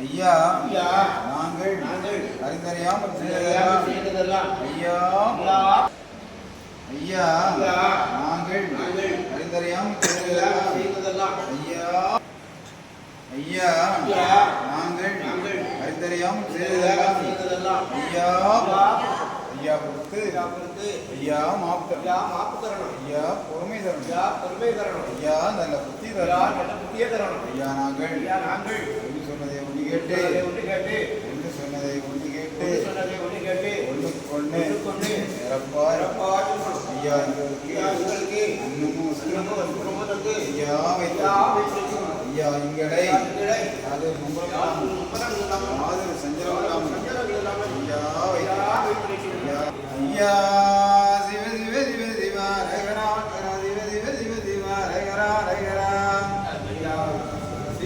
ஐயா ஐயா நாங்கள் நாங்கள் அறிந்தறியாமல் செய்ததெல்லாம் செய்ததெல்லாம் ஐயா ஐயா ஐயா நாங்கள் நாங்கள் அறிந்தறியாமல் செய்ததெல்லாம் செய்ததெல்லாம் ஐயா ஐயா ஐயா நாங்கள் நாங்கள் அறிந்தறியாமல் செய்ததெல்லாம் செய்ததெல்லாம் ஐயா ஐயா கொடுத்து ஐயா கொடுத்து ஐயா மாப்பு ஐயா மாப்பு தரணும். ஐயா பொறுமை தரணும். ஐயா பொறுமை தரணும். ஐயா நல்ல ஐயா நாங்கள். ஐயா நாங்கள். ஒன்று சொன்னதை ஒன்று கேட்டு. ஒன்று கேட்டு. ஒன்று சொன்னதை ஒன்று கேட்டு. சொன்னதை ஒன்று கேட்டு. ஒன்றுக்கு ஒன்று ஒன்று நிரப்பா நிரப்பா ஐயா எங்களுக்கு. எங்களுக்கு இன்னமும் இன்னமும் குடும்பத்துக்கு ஐயா வைத்தா ஐயா எங்களை அது ஆதரவு சஞ்சலம் இல்லாமல். ஐயா வைத்தா. ஐயா.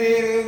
Mandir.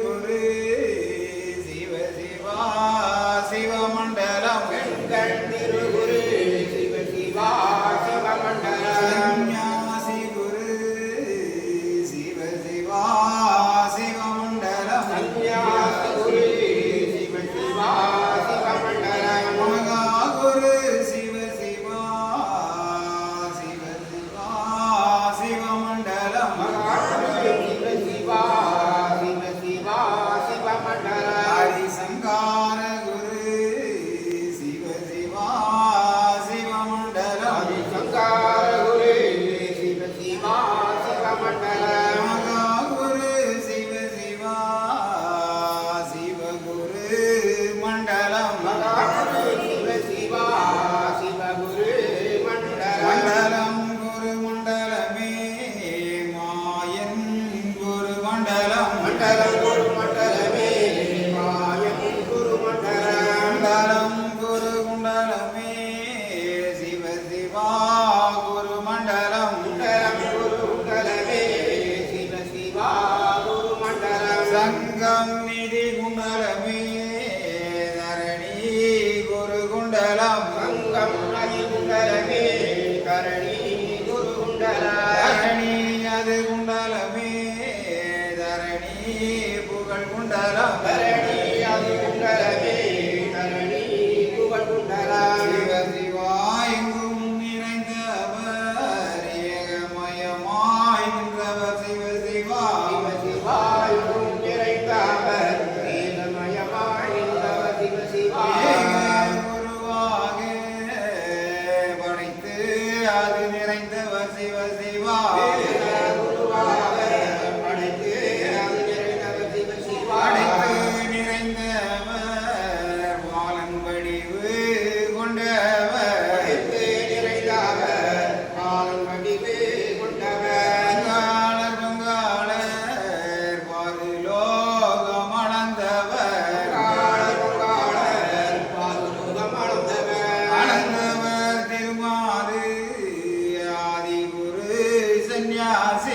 啊是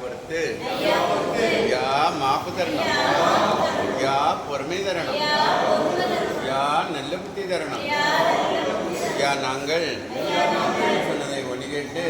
பொறுத்து யா மாப்பு தரணும் யா பொறுமை தரணும். யா நல்ல புத்தி தரணும். யா நாங்கள். சொன்னதை ஒன்று கேட்டு